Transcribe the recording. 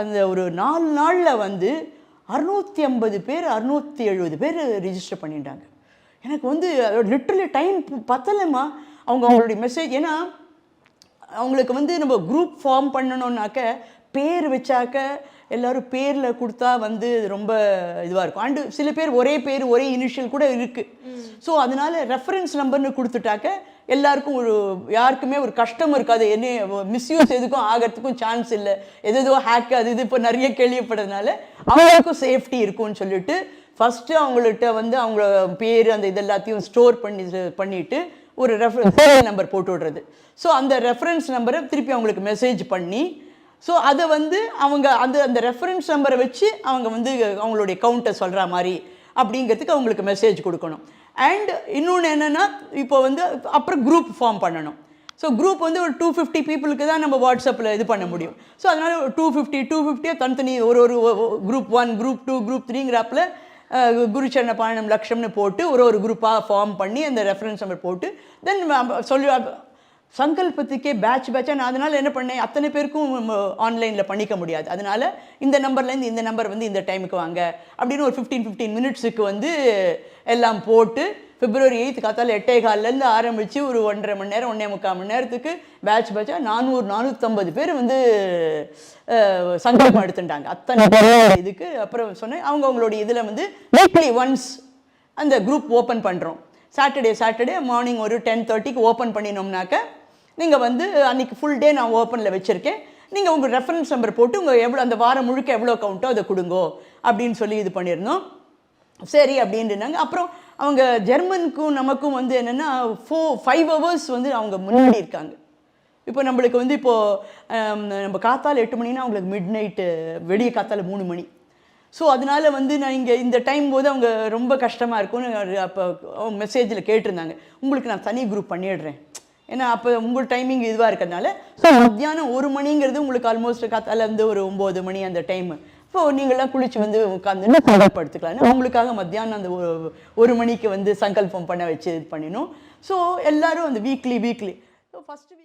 அந்த ஒரு நாலு நாளில் வந்து அறுநூற்றி ஐம்பது பேர் அறுநூற்றி எழுபது பேர் ரிஜிஸ்டர் பண்ணிட்டாங்க. எனக்கு வந்து லிட்ரலி டைம் பத்தலைம்மா. அவங்க அவங்களுடைய மெசேஜ் ஏன்னா அவங்களுக்கு வந்து நம்ம குரூப் ஃபார்ம் பண்ணணுன்னாக்க பேர் வச்சாக்க எல்லாரும் பேரில் கொடுத்தா வந்து ரொம்ப இதுவாக இருக்கும். அண்டு சில பேர் ஒரே பேர் ஒரே இனிஷியல் கூட இருக்குது ஸோ அதனால ரெஃபரன்ஸ் நம்பர்னு கொடுத்துட்டாக்க எல்லாருக்கும் ஒரு யாருக்குமே ஒரு கஷ்டம் இருக்காது. என்ன மிஸ்யூஸ் எதுக்கும் ஆகிறதுக்கும் சான்ஸ் இல்லை. எது எதோ ஹேக் அது இது இப்போ நிறைய கேள்விப்படுறதுனால அவங்களுக்கும் சேஃப்டி இருக்கும்னு சொல்லிட்டு ஃபஸ்ட்டு அவங்கள்ட்ட வந்து அவங்க பேர் அந்த இது எல்லாத்தையும் ஸ்டோர் பண்ணி பண்ணிட்டு ஒரு ரெஃபரன்ஸ் நம்பர் போட்டு விடுறது. ஸோ அந்த ரெஃபரன்ஸ் நம்பரை திருப்பி அவங்களுக்கு மெசேஜ் பண்ணி ஸோ அதை வந்து அவங்க அந்த அந்த ரெஃபரன்ஸ் நம்பரை வச்சு அவங்க வந்து அவங்களுடைய கவுண்ட்டை சொல்கிற மாதிரி அப்படிங்கிறதுக்கு அவங்களுக்கு மெசேஜ் கொடுக்கணும். அண்ட் இன்னொன்று என்னென்னா இப்போ வந்து அப்புறம் குரூப் ஃபார்ம் பண்ணணும். ஸோ குரூப் வந்து ஒரு டூ ஃபிஃப்டி பீப்புளுக்கு தான் நம்ம வாட்ஸ்அப்பில் இது பண்ண முடியும். ஸோ அதனால் டூ ஃபிஃப்டி டூ ஃபிஃப்டியாக தனித்தனி ஒரு ஒரு group one group two group த்ரீங்கிறாப்பில் குருச்சரண பாயணம் லட்சம்னு போட்டு ஒரு ஒரு குரூப்பாக ஃபார்ம் பண்ணி அந்த ரெஃபரன்ஸ் நம்பர் போட்டு தென் சொல்லி சங்கல்பத்துக்கே பேட்ச் பேட்சாக நான் அதனால் என்ன பண்ணேன்? அத்தனை பேருக்கும் ஆன்லைனில் பண்ணிக்க முடியாது. அதனால் இந்த நம்பர்லேருந்து இந்த நம்பர் வந்து இந்த டைமுக்கு வாங்க. அப்படின்னு ஒரு ஃபிஃப்டீன் ஃபிஃப்டீன் மினிட்ஸுக்கு வந்து எல்லாம் போட்டு பிப்ரவரி எயித்து காத்தால் எட்டே காலிலேருந்து ஆரம்பித்து ஒரு ஒன்றரை மணி நேரம் ஒன்றே முக்கால் மணி நேரத்துக்கு பேட்ச் பேட்சாக நானூறு நானூற்றம்பது பேர் வந்து சங்கல்பம் எடுத்துட்டாங்க. அத்தனை பேர் இதுக்கு அப்புறம் சொன்னேன். அவங்க அவங்களுடைய இதில் வந்து வீக்லி ஒன்ஸ் அந்த குரூப் ஓப்பன் பண்ணுறோம் சாட்டர்டே சாட்டர்டே மார்னிங் ஒரு டென் தேர்ட்டிக்கு ஓப்பன் பண்ணினோம்னாக்க நீங்கள் வந்து அன்றைக்கி ஃபுல் டே நான் ஓப்பனில் வச்சுருக்கேன். நீங்கள் உங்கள் ரெஃபரன்ஸ் நம்பர் போட்டு உங்கள் எவ்வளோ அந்த வாரம் முழுக்க எவ்வளோ கவுண்ட்டோ அதை கொடுங்கோ அப்படின்னு சொல்லி இது பண்ணியிருந்தோம். சரி அப்படின்ட்டுனாங்க அப்புறம் அவங்க ஜெர்மனுக்கும் நமக்கும் வந்து என்னென்னா ஃபோ ஃபைவ் ஹவர்ஸ் வந்து அவங்க முன்னாடி இருக்காங்க. இப்போ நம்மளுக்கு வந்து இப்போது நம்ம காத்தால் எட்டு மணினா அவங்களுக்கு மிட் நைட்டு வெடிய காத்தால் மூணு மணி. ஸோ அதனால வந்து நான் இங்கே இந்த டைம் போது அவங்க ரொம்ப கஷ்டமாக இருக்கும்னு அப்போ மெசேஜில் கேட்டிருந்தாங்க. உங்களுக்கு நான் தனி குரூப் பண்ணிடுறேன். ஏன்னா அப்போ உங்கள் டைமிங் இதுவாக இருக்கிறதுனால ஸோ மத்தியானம் ஒரு மணிங்கிறது உங்களுக்கு ஆல்மோஸ்ட் காத்தால இருந்து ஒரு ஒம்பது மணி அந்த டைம் இப்போ நீங்களாம் குளிச்சு வந்து உட்காந்து சங்கல்படுத்திக்கலாம் அவங்களுக்காக மத்தியானம் அந்த ஒரு- ஒரு மணிக்கு வந்து சங்கல்பம் பண்ண வச்சு இது பண்ணினோம் ஸோ எல்லாரும் அந்த weekly weekly so first week